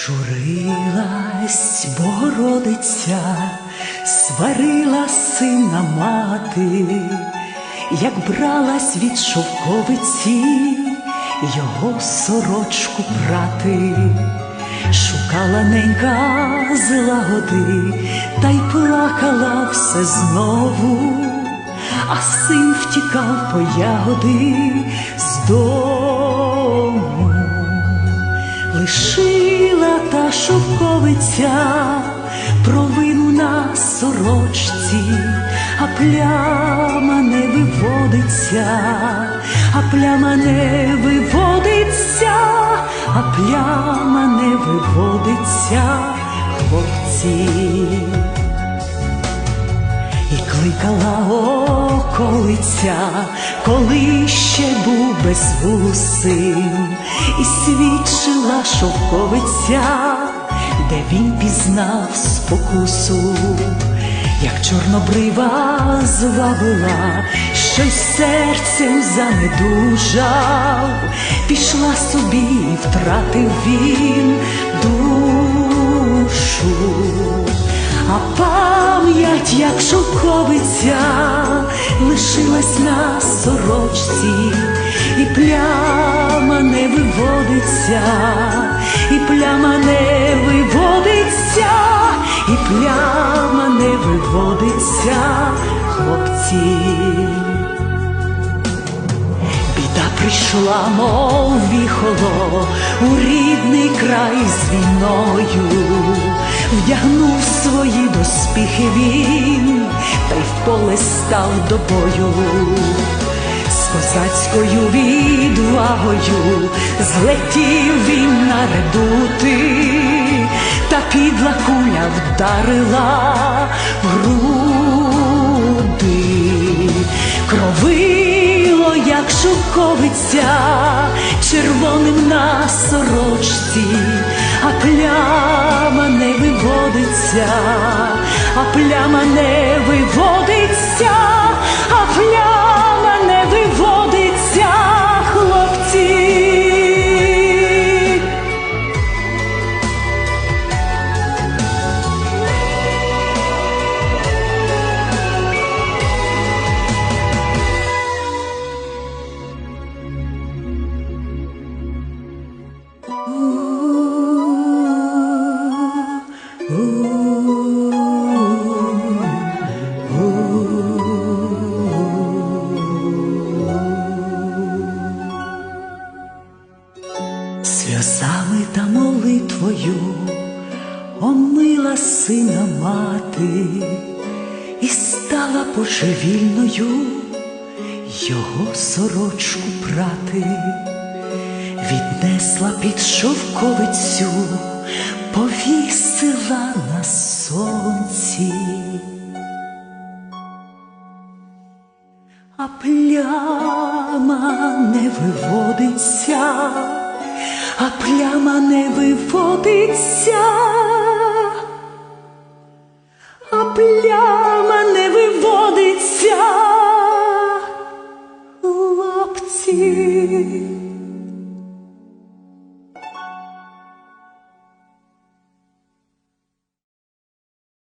Журилась Богородиця, сварила сина мати, як бралась від шовковиці його сорочку прати, шукала ненька злагоди, та й плакала все знову, а син втікав по ягоди з дому. Лишила та шовковиця провину на сорочці, а пляма не виводиться, а пляма не виводиться, а пляма не виводиться, хлопці. І кликала околиця, коли ще був без безвусим, і свідчила шовковиця, де він пізнав спокусу, як чорнобрива звабила, що й серцем занедужав, пішла собі, і втратив він душу. А пам'ять, як шовковиця, лишилась на сорочці, і пляма не виводиться, і пляма не виводиться, і пляма не виводиться, хлопці. Біда прийшла, мов віхоло, у рідний край з війною, вдягнув свої доспіхи він, та й в поле став до бою. З козацькою відвагою злетів він на редути, та підла куля вдарила в груди. Кровило, як шовковиця, червоним на сорочці, а пляма не виводиться, а пляма не виводиться, а пляма Сльозами та молитвою омила сина мати і стала божевільною його сорочку прати, віднесла під шовковицю, повісила на сонці. А пляма не виводиться, а пляма не виводиться, а пляма не виводиться, хлопці.